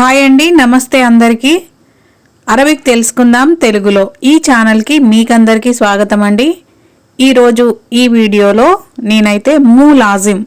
Hi అండి నమస్తే అందరికీ. అరబిక్ తెలుసుకుందాం తెలుగులో. ఈ ఛానల్కి మీకందరికీ స్వాగతం అండి. ఈరోజు ఈ వీడియోలో నేనైతే మూ లాజిం.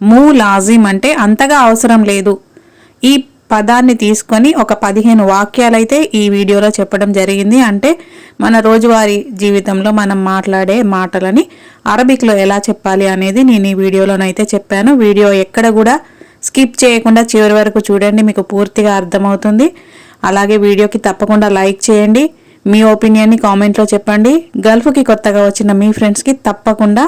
మూ లాజిం అంటే అంతగా అవసరం లేదు. ఈ పదాన్ని తీసుకొని ఒక పదిహేను వాక్యాలైతే ఈ వీడియోలో చెప్పడం జరిగింది. అంటే మన రోజువారీ జీవితంలో మనం మాట్లాడే మాటలని అరబిక్లో ఎలా చెప్పాలి అనేది నేను ఈ వీడియోలోనైతే చెప్పాను. వీడియో ఎక్కడ కూడా స్కిప్ చేయకుండా చివరి వరకు చూడండి మీకు పూర్తిగా అర్థమవుతుంది. అలాగే వీడియోకి తప్పకుండా లైక్ చేయండి. మీ ఒపీనియన్ని కామెంట్లో చెప్పండి. గల్ఫ్కి కొత్తగా వచ్చిన మీ ఫ్రెండ్స్కి తప్పకుండా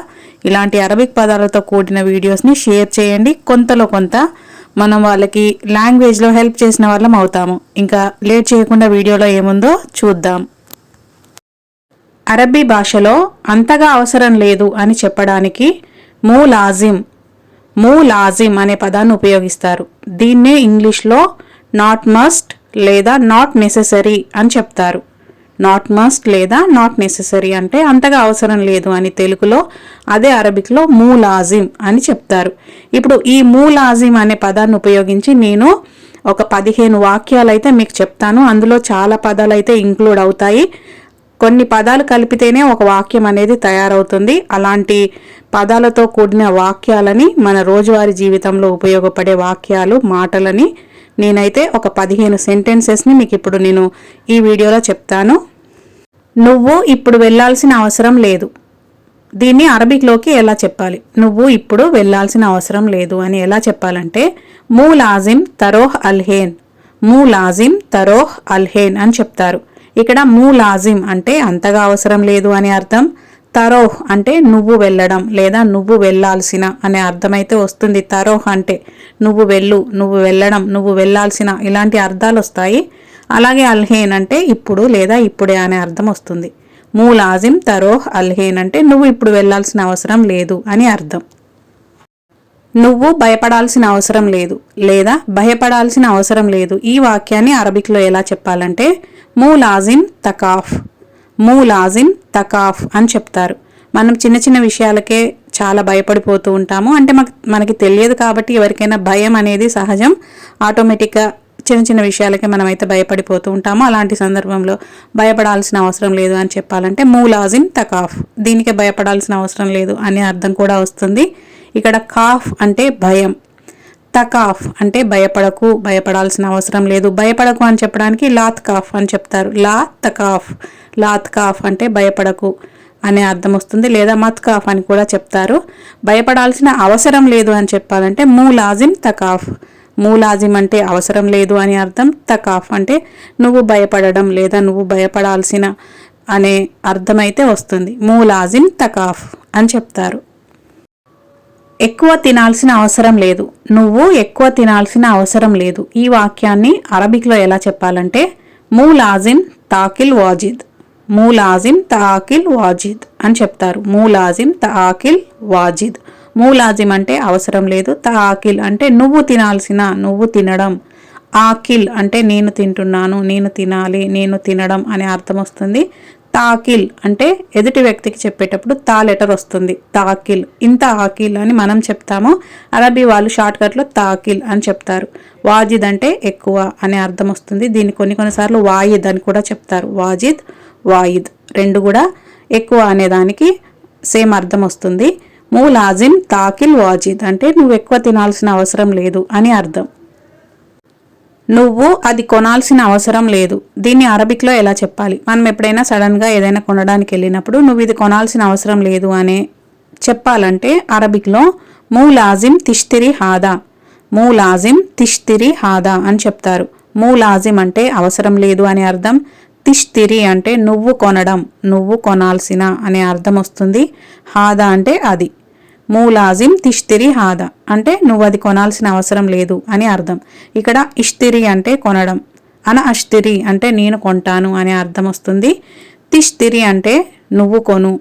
ఇలాంటి అరబిక్ పదాలతో కూడిన వీడియోస్ని షేర్ చేయండి. కొంతలో కొంత మనం వాళ్ళకి లాంగ్వేజ్లో హెల్ప్ చేసిన వాళ్ళం అవుతాము. ఇంకా లేట్ చేయకుండా వీడియోలో ఏముందో చూద్దాం. అరబీ భాషలో అంతగా అవసరం లేదు అని చెప్పడానికి మూ లాజిమ్ మూ లాజిమ్ అనే పదాన్ని ఉపయోగిస్తారు. దీన్నే ఇంగ్లీష్లో నాట్ మస్ట్ లేదా నాట్ నెసెసరీ అని చెప్తారు. నాట్ మస్ట్ లేదా నాట్ నెసెసరీ అంటే అంతగా అవసరం లేదు అని తెలుగులో అదే అరబిక్లో మూ అని చెప్తారు. ఇప్పుడు ఈ మూ అనే పదాన్ని ఉపయోగించి నేను ఒక పదిహేను వాక్యాలు అయితే మీకు చెప్తాను. అందులో చాలా పదాలు అయితే ఇంక్లూడ్ అవుతాయి. కొన్ని పదాలు కలిపితేనే ఒక వాక్యం అనేది తయారవుతుంది. అలాంటి పదాలతో కూడిన వాక్యాలని మన రోజువారీ జీవితంలో ఉపయోగపడే వాక్యాలు మాటలని నేనైతే ఒక పదిహేను సెంటెన్సెస్ని మీకు ఇప్పుడు నేను ఈ వీడియోలో చెప్తాను. నువ్వు ఇప్పుడు వెళ్ళాల్సిన అవసరం లేదు. దీన్ని అరబిక్లోకి ఎలా చెప్పాలి? నువ్వు ఇప్పుడు వెళ్ళాల్సిన అవసరం లేదు అని ఎలా చెప్పాలంటే మూ లాజిం తరోహ్ అల్హేన్ మూ లాజిమ్ తరోహ్ అల్హేన్ అని చెప్తారు. ఇక్కడ మూ లాజిం అంటే అంతగా అవసరం లేదు అని అర్థం. తరోహ్ అంటే నువ్వు వెళ్ళడం లేదా నువ్వు వెళ్ళాల్సిన అనే అర్థమైతే వస్తుంది. తరోహ్ అంటే నువ్వు వెళ్ళు నువ్వు వెళ్ళడం నువ్వు వెళ్ళాల్సిన ఇలాంటి అర్థాలు వస్తాయి. అలాగే అల్హేన్ అంటే ఇప్పుడు లేదా ఇప్పుడే అనే అర్థం వస్తుంది. మూలాజిం తరోహ్ అల్హేన్ అంటే నువ్వు ఇప్పుడు వెళ్ళాల్సిన అవసరం లేదు అని అర్థం. నువ్వు భయపడాల్సిన అవసరం లేదు లేదా భయపడాల్సిన అవసరం లేదు. ఈ వాక్యాన్ని అరబిక్లో ఎలా చెప్పాలంటే మూలాజిం తకాఫ్ మూలాజిం తకాఫ్ అని చెప్తారు. మనం చిన్న చిన్న విషయాలకే చాలా భయపడిపోతూ ఉంటాము. అంటే మాకు మనకి తెలియదు కాబట్టి ఎవరికైనా భయం అనేది సహజం. ఆటోమేటిక్గా చిన్న చిన్న విషయాలకే మనమైతే భయపడిపోతూ ఉంటాము. అలాంటి సందర్భంలో భయపడాల్సిన అవసరం లేదు అని చెప్పాలంటే మూలాజిం తకాఫ్ దీనికి భయపడాల్సిన అవసరం లేదు అనే అర్థం కూడా వస్తుంది. ఇక్కడ కాఫ్ అంటే భయం. తకాఫ్ అంటే భయపడకు భయపడాల్సిన అవసరం లేదు. భయపడకు అని చెప్పడానికి లాత్ కాఫ్ అని చెప్తారు. లా తకాఫ్ లాత్ కాఫ్ అంటే భయపడకు అనే అర్థం వస్తుంది లేదా మత్ కాఫ్ అని కూడా చెప్తారు. భయపడాల్సిన అవసరం లేదు అని చెప్పాలంటే మూలాజిం తకాఫ్ మూలాజిం అంటే అవసరం లేదు అని అర్థం. తకాఫ్ అంటే నువ్వు భయపడడం లేదా నువ్వు భయపడాల్సిన అనే అర్థమైతే వస్తుంది. మూలాజిం తకాఫ్ అని చెప్తారు. ఎక్కువ తినాల్సిన అవసరం లేదు. నువ్వు ఎక్కువ తినాల్సిన అవసరం లేదు. ఈ వాక్యాన్ని అరబిక్లో ఎలా చెప్పాలంటే మూలాజిం తాకిల్ వాజిద్. మూలాజిమ్ తాకిల్ వాజిద్ అని చెప్తారు. మూలాజిం తాకిల్ వాజిద్. మూలాజిమ్ అంటే అవసరం లేదు. తాకిల్ అంటే నువ్వు తినాల్సిన నువ్వు తినడం. ఆకిల్ అంటే నేను తింటున్నాను నేను తినాలి నేను తినడం అనే అర్థం వస్తుంది. తాకిల్ అంటే ఎదుటి వ్యక్తికి చెప్పేటప్పుడు తా లెటర్ వస్తుంది. తాకిల్. ఇంత ఆకిల్ అని మనం చెప్తామో అరబీ వాళ్ళు షార్ట్కట్లో తాకిల్ అని చెప్తారు. వాజిద్ అంటే ఎక్కువ అనే అర్థం వస్తుంది. దీన్ని కొన్ని కొన్నిసార్లు వాయిద్ అని కూడా చెప్తారు. వాజిద్ వాయిద్ రెండు కూడా ఎక్కువ అనేదానికి సేమ్ అర్థం వస్తుంది. మూలాజిమ్ తాకిల్ వాజిద్ అంటే నువ్వు ఎక్కువ తినాల్సిన అవసరం లేదు అని అర్థం. నువ్వు అది కొనాల్సిన అవసరం లేదు. దీన్ని అరబిక్లో ఎలా చెప్పాలి? మనం ఎప్పుడైనా సడన్గా ఏదైనా కొనడానికి వెళ్ళినప్పుడు నువ్వు ఇది కొనాల్సిన అవసరం లేదు అనే చెప్పాలంటే అరబిక్లో మూ లాజిమ్ తిష్తిరి హాదా మూ లాజిమ్ తిష్తిరి హాదా అని చెప్తారు. మూ లాజిమ్ అంటే అవసరం లేదు అని అర్థం. తిష్తిరి అంటే నువ్వు కొనడం నువ్వు కొనాల్సిన అనే అర్థం వస్తుంది. హాదా అంటే అది. మూలాజిం తిష్తిరి హాదా. అంటే నువ్వు అది కొనాల్సిన అవసరం లేదు అని అర్థం. ఇక్కడ ఇష్తిరి అంటే కొనడం. అన అష్తిరి అంటే నేను కొంటాను అనే అర్థం వస్తుంది. తిష్తిరి అంటే నువ్వు కొను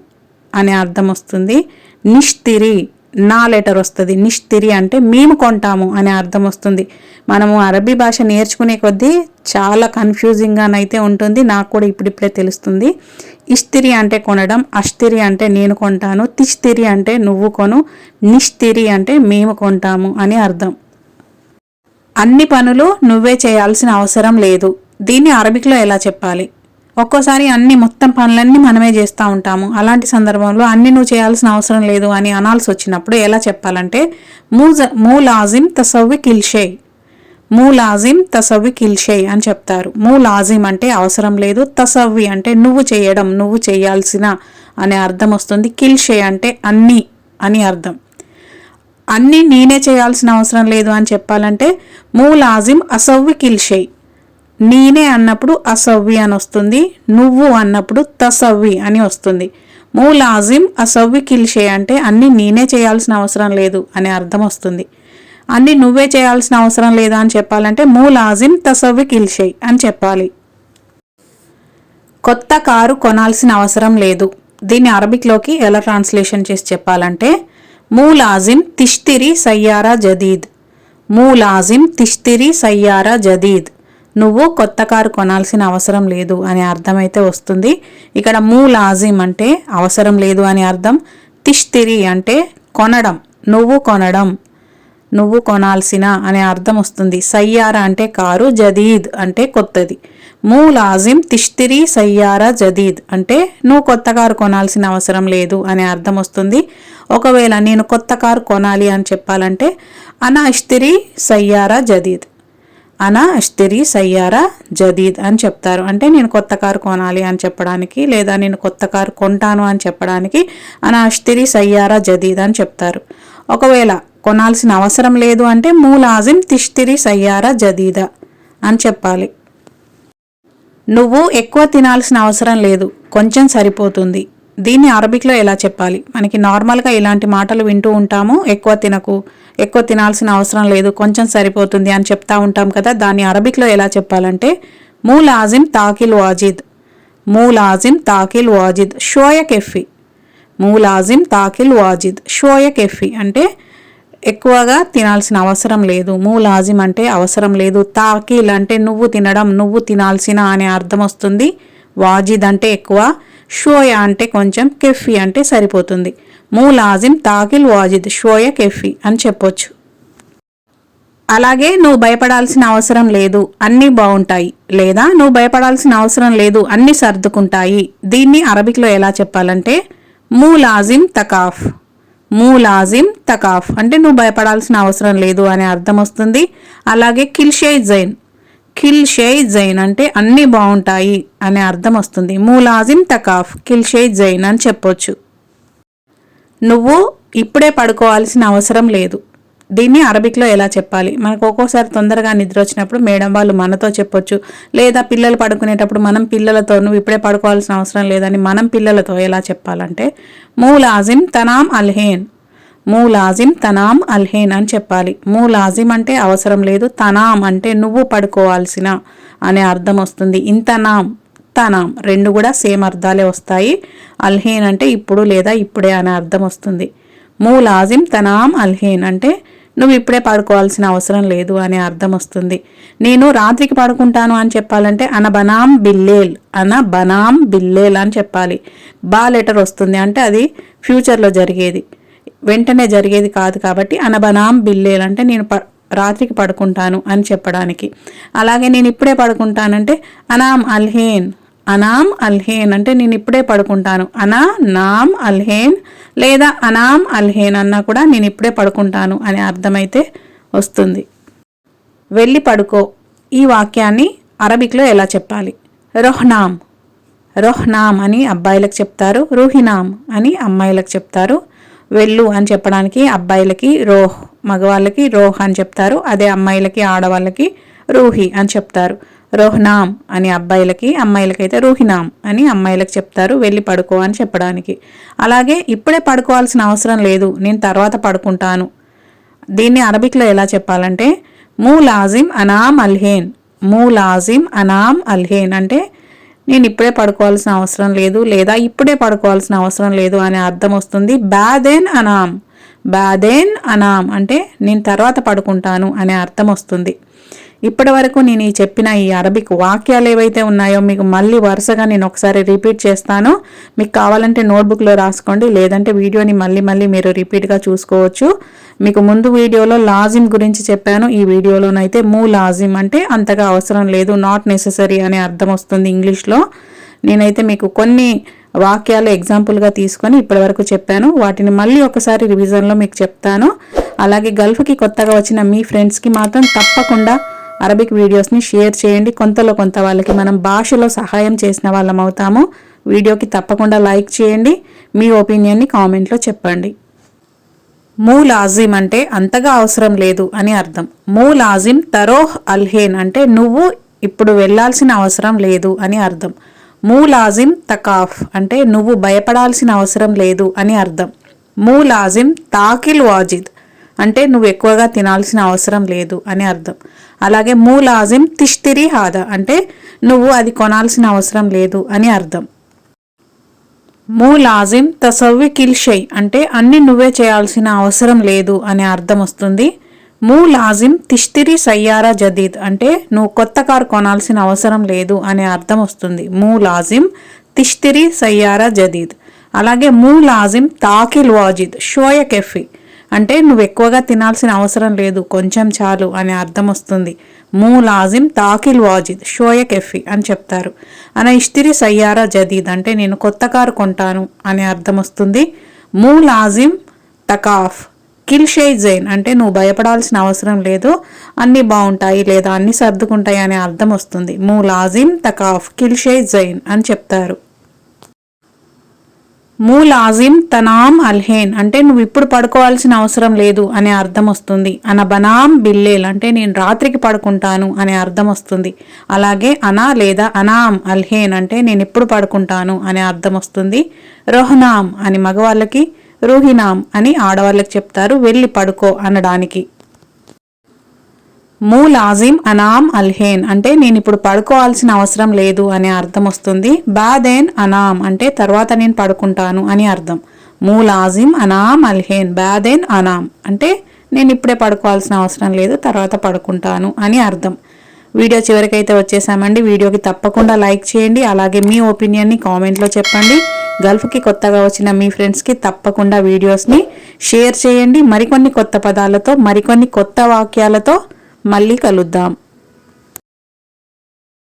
అనే అర్థం వస్తుంది. నిష్తిరి నా లెటర్ వస్తుంది నిష్తిరి అంటే మేము కొంటాము అనే అర్థం వస్తుంది. మనము అరబీ భాష నేర్చుకునే కొద్దీ చాలా కన్ఫ్యూజింగ్గానైతే ఉంటుంది నాకు కూడా ఇప్పుడిప్పుడే తెలుస్తుంది. ఇస్తిరి అంటే కొనడం అష్తిరి అంటే నేను కొంటాను తిష్తిరి అంటే నువ్వు కొను నిష్తిరి అంటే మేము కొంటాము అని అర్థం. అన్ని పనులు నువ్వే చేయాల్సిన అవసరం లేదు. దీన్ని అరబిక్లో ఎలా చెప్పాలి? ఒక్కోసారి అన్ని మొత్తం పనులన్నీ మనమే చేస్తూ ఉంటాము. అలాంటి సందర్భంలో అన్ని నువ్వు చేయాల్సిన అవసరం లేదు అని అనాల్సి వచ్చినప్పుడు ఎలా చెప్పాలంటే మూజ మూ లాజిమ్ తసవ్వి కిల్షే. మూ లాజిమ్ తసవ్వి కిల్షే అని చెప్తారు. మూ లాజిమ్ అంటే అవసరం లేదు తసవ్వి అంటే నువ్వు చేయడం నువ్వు చేయాల్సిన అనే అర్థం వస్తుంది. కిల్షే అంటే అన్ని అని అర్థం. అన్నీ నేనే చేయాల్సిన అవసరం లేదు అని చెప్పాలంటే మూ లాజిమ్ అసవ్వి కిల్షే. నేనే అన్నప్పుడు అసవ్వి అని వస్తుంది నువ్వు అన్నప్పుడు తసవ్వి అని వస్తుంది. మూ లాజిమ్ అసవ్వి కిల్షే అంటే అన్ని నేనే చేయాల్సిన అవసరం లేదు అనే అర్థం వస్తుంది. అన్ని నువ్వే చేయాల్సిన అవసరం లేదా అని చెప్పాలంటే మూ లాజిమ్ తసవ్వి కిల్షే అని చెప్పాలి. కొత్త కారు కొనాల్సిన అవసరం లేదు. దీన్ని అరబిక్లోకి ఎలా ట్రాన్స్లేషన్ చేసి చెప్పాలంటే మూలాజిమ్ తిష్తిరి సయ్యారా జదీద్. మూలాజిమ్ తిష్తిరి సయ్యారా జదీద్. నువ్వు కొత్త కారు కొనాల్సిన అవసరం లేదు అనే అర్థమైతే వస్తుంది. ఇక్కడ మూ లాజిమ్ అంటే అవసరం లేదు అని అర్థం. తిష్తిరి అంటే కొనడం. నువ్వు కొనడం. నువ్వు కొనాల్సిన అనే అర్థం వస్తుంది. సయ్యార అంటే కారు జదీద్ అంటే కొత్తది. మూ లాజిమ్ తిష్తిరి సయ్యారా జదీద్ అంటే నువ్వు కొత్త కారు కొనాల్సిన అవసరం లేదు అనే అర్థం వస్తుంది. ఒకవేళ నేను కొత్త కారు కొనాలి అని చెప్పాలంటే అనా ఇష్తిరి సయ్యారా జదీద్. అనా అష్తిరి సయ్యారా జదీద్ అని చెప్తారు. అంటే నేను కొత్త కారు కొనాలి అని చెప్పడానికి లేదా నేను కొత్త కారు కొంటాను అని చెప్పడానికి అనా అష్తిరి సయ్యారా జదీద్ అని చెప్తారు. ఒకవేళ కొనాల్సిన అవసరం లేదు అంటే మూలాజిం తిష్తిరి సయ్యారా జదీదా అని చెప్పాలి. నువ్వు ఎక్కువ తినాల్సిన అవసరం లేదు. కొంచెం సరిపోతుంది. దీన్ని అరబిక్లో ఎలా చెప్పాలి? మనకి నార్మల్గా ఇలాంటి మాటలు వింటూ ఉంటాము. ఎక్కువ తినకు ఎక్కువ తినాల్సిన అవసరం లేదు కొంచెం సరిపోతుంది అని చెప్తా ఉంటాం కదా. దాన్ని అరబిక్లో ఎలా చెప్పాలంటే మూలాజిం తాకిల్ వాజిద్ మూలాజిం తాకిల్ వాజిద్ షోయ కెఫీ. ఆజిమ్ తాకిల్ వాజిద్ షోయ కెఫీ అంటే ఎక్కువగా తినాల్సిన అవసరం లేదు. మూలాజిం అంటే అవసరం లేదు. తాకిల్ అంటే నువ్వు తినడం నువ్వు తినాల్సిన అనే అర్థం వస్తుంది. వాజిద్ అంటే ఎక్కువ. షోయ అంటే కొంచెం కెఫీ అంటే సరిపోతుంది. మూలాజిం తాకిల్ వాజిద్ షోయ కెఫీ అని చెప్పొచ్చు. అలాగే నువ్వు భయపడాల్సిన అవసరం లేదు అన్నీ బాగుంటాయి. లేదా నువ్వు భయపడాల్సిన అవసరం లేదు అన్నీ సర్దుకుంటాయి. దీన్ని అరబిక్లో ఎలా చెప్పాలంటే మూలాజిం తకాఫ్. మూలాజిం తకాఫ్. అంటే నువ్వు భయపడాల్సిన అవసరం లేదు అనే అర్థం వస్తుంది. అలాగే కిల్షే జైన్. కిల్ కిల్షే జైన్ అంటే అన్నీ బాగుంటాయి అనే అర్థం వస్తుంది. మూలాజిం తకాఫ్ కిల్ కిల్షే జైన్ అని చెప్పొచ్చు. నువ్వు ఇప్పుడే పడుకోవాల్సిన అవసరం లేదు. దీన్ని అరబిక్లో ఎలా చెప్పాలి? మనకు ఒక్కోసారి తొందరగా నిద్ర వచ్చినప్పుడు మేడం వాళ్ళు మనతో చెప్పొచ్చు. లేదా పిల్లలు పడుకునేటప్పుడు మనం పిల్లలతో నువ్వు ఇప్పుడే పడుకోవాల్సిన అవసరం లేదని మనం పిల్లలతో ఎలా చెప్పాలంటే మూలాజిం తనాం అల్హేన్ మూలాజిం తనాం అల్హేన్ అని చెప్పాలి. మూలాజిం అంటే అవసరం లేదు తనాం అంటే నువ్వు పడుకోవాల్సిన అనే అర్థం వస్తుంది. ఇంతనాం తనాం రెండు కూడా సేమ్ అర్థాలే వస్తాయి. అల్హేన్ అంటే ఇప్పుడు లేదా ఇప్పుడే అనే అర్థం వస్తుంది. మూలాజిం తనాం అల్హేన్ అంటే నువ్వు ఇప్పుడే పడుకోవాల్సిన అవసరం లేదు అనే అర్థం వస్తుంది. నేను రాత్రికి పడుకుంటాను అని చెప్పాలంటే అన బనాం బిల్లేల్ అన బనాం బిల్లేల్ అని చెప్పాలి. బా లెటర్ వస్తుంది అంటే అది ఫ్యూచర్లో జరిగేది. వెంటనే జరిగేది కాదు కాబట్టి అనబనాం బిల్లేలు అంటే నేను ప రాత్రికి పడుకుంటాను అని చెప్పడానికి. అలాగే నేను ఇప్పుడే పడుకుంటానంటే అనామ్ అల్హేన్ అనామ్ అల్హేన్ అంటే నేను ఇప్పుడే పడుకుంటాను. అనా నామ్ అల్హేన్ లేదా అనామ్ అల్హేన్ అన్నా కూడా నేను ఇప్పుడే పడుకుంటాను అనే అర్థమైతే వస్తుంది. వెళ్ళి పడుకో. ఈ వాక్యాన్ని అరబిక్లో ఎలా చెప్పాలి? రోహ్నామ్ రోహ్నామ్ అని అబ్బాయిలకు చెప్తారు రూహినామ్ అని అమ్మాయిలకు చెప్తారు వెళ్ళు అని చెప్పడానికి అబ్బాయిలకి రోహ్ మగవాళ్ళకి రోహ్ అని చెప్తారు. అదే అమ్మాయిలకి ఆడవాళ్ళకి రూహి అని చెప్తారు. రోహ్నామ్ అని అబ్బాయిలకి అమ్మాయిలకైతే రూహినామ్ అని అమ్మాయిలకు చెప్తారు. వెళ్ళి పడుకో అని చెప్పడానికి. అలాగే ఇప్పుడే పడుకోవాల్సిన అవసరం లేదు. నేను తర్వాత పడుకుంటాను. దీన్ని అరబిక్లో ఎలా చెప్పాలంటే మూ లాజిమ్ అనామ్ అల్హేన్. మూ లాజిమ్ అనామ్ అల్హేన్ అంటే నేను ఇప్పుడే పడుకోవాల్సిన అవసరం లేదు లేదా ఇప్పుడే పడుకోవాల్సిన అవసరం లేదు అనే అర్థం వస్తుంది. బ్యాదెన్ అనామ్. బ్యాదెన్ అనామ్ అంటే నేను తర్వాత పడుకుంటాను అనే అర్థం వస్తుంది. ఇప్పటి వరకు నేను ఈ చెప్పిన ఈ అరబిక్ వాక్యాలు ఏవైతే ఉన్నాయో మీకు మళ్ళీ వరుసగా నేను ఒకసారి రిపీట్ చేస్తాను. మీకు కావాలంటే నోట్బుక్లో రాసుకోండి లేదంటే వీడియోని మళ్ళీ మళ్ళీ మీరు రిపీట్గా చూసుకోవచ్చు. మీకు ముందు వీడియోలో లాజిమ్ గురించి చెప్పాను. ఈ వీడియోలోనైతే మూ లాజిమ్ అంటే అంతగా అవసరం లేదు నాట్ నెససరీ అనే అర్థం వస్తుంది ఇంగ్లీష్లో. నేనైతే మీకు కొన్ని వాక్యాలు ఎగ్జాంపుల్గా తీసుకొని ఇప్పటివరకు చెప్పాను. వాటిని మళ్ళీ ఒకసారి రివిజన్లో మీకు చెప్తాను. అలాగే గల్ఫ్కి కొత్తగా వచ్చిన మీ ఫ్రెండ్స్కి మాత్రం తప్పకుండా అరబిక్ వీడియోస్ని షేర్ చేయండి. కొంతలో కొంత వాళ్ళకి మనం భాషలో సహాయం చేసిన వాళ్ళం అవుతాము. వీడియోకి తప్పకుండా లైక్ చేయండి. మీ ఒపీనియన్ని కామెంట్లో చెప్పండి. మూ లాజిమ్ అంటే అంతగా అవసరం లేదు అని అర్థం. మూ లాజిమ్ తరోహ్ అల్హేన్ అంటే నువ్వు ఇప్పుడు వెళ్ళాల్సిన అవసరం లేదు అని అర్థం. మూ లాజిమ్ తకాఫ్ అంటే నువ్వు భయపడాల్సిన అవసరం లేదు అని అర్థం. మూ లాజిమ్ తాకిల్ వాజిద్ అంటే నువ్వు ఎక్కువగా తినాల్సిన అవసరం లేదు అని అర్థం. అలాగే మూ లాజిమ్ తిష్తిరి హాదా అంటే నువ్వు అది కొనాల్సిన అవసరం లేదు అని అర్థం. మూ లాజిమ్ తసవ్వి కిల్షై అంటే అన్ని నువ్వే చేయాల్సిన అవసరం లేదు అనే అర్థం వస్తుంది. మూ లాజిమ్ తిష్తిరి సయ్యారా జదీద్ అంటే నువ్వు కొత్త కారు కొనాల్సిన అవసరం లేదు అనే అర్థం వస్తుంది. మూ లాజిమ్ తిష్తిరి సయ్యారా జదీద్. అలాగే మూ లాజిమ్ తాకిల్ వాజిద్ షోయ కెఫీ అంటే నువ్వు ఎక్కువగా తినాల్సిన అవసరం లేదు కొంచెం చాలు అనే అర్థం వస్తుంది. మూ లాజిమ్ తాకిల్ వాజిద్ షోయ కెఫీ అని చెప్తారు. అన ఇష్తిరి సయ్యారా జదీద్ అంటే నేను కొత్త కారు కొంటాను అనే అర్థం వస్తుంది. మూ లాజిమ్ తకాఫ్ కిల్ షే జైన్ అంటే నువ్వు భయపడాల్సిన అవసరం లేదు అన్నీ బాగుంటాయి లేదా అన్నీ సర్దుకుంటాయి అనే అర్థం వస్తుంది. మూ లాజిమ్ తకాఫ్ కిల్ షే జైన్ అని చెప్తారు. మూ లాజిమ్ తనామ్ అల్హేన్. అంటే నువ్వు ఇప్పుడు పడుకోవాల్సిన అవసరం లేదు అనే అర్థం వస్తుంది. అన బనామ్ బిల్లేల్. అంటే నేను రాత్రికి పడుకుంటాను అనే అర్థం వస్తుంది. అలాగే అనా లేదా అనామ్ అల్హేన్. అంటే నేను ఎప్పుడు పడుకుంటాను అనే అర్థం వస్తుంది. రోహనామ్ అని మగవాళ్ళకి రూహినామ్ అని ఆడవాళ్ళకి చెప్తారు. వెళ్ళి పడుకో అనడానికి. మూ లాజిమ్ అనామ్ అల్హేన్ అంటే నేను ఇప్పుడు పడుకోవాల్సిన అవసరం లేదు అనే అర్థం వస్తుంది. బాదేన్ అనామ్ అంటే తర్వాత నేను పడుకుంటాను అని అర్థం. మూ లాజిమ్ అనామ్ అల్హేన్ బాదేన్ అనామ్ అంటే నేను ఇప్పుడే పడుకోవాల్సిన అవసరం లేదు తర్వాత పడుకుంటాను అని అర్థం. వీడియో చివరికైతే వచ్చేసామండి. వీడియోకి తప్పకుండా లైక్ చేయండి. అలాగే మీ ఒపీనియన్ని కామెంట్లో చెప్పండి. గల్ఫ్కి కొత్తగా వచ్చిన మీ ఫ్రెండ్స్కి తప్పకుండా వీడియోస్ని షేర్ చేయండి. మరికొన్ని కొత్త పదాలతో మరికొన్ని కొత్త వాక్యాలతో మళ్ళీ కలుద్దాం.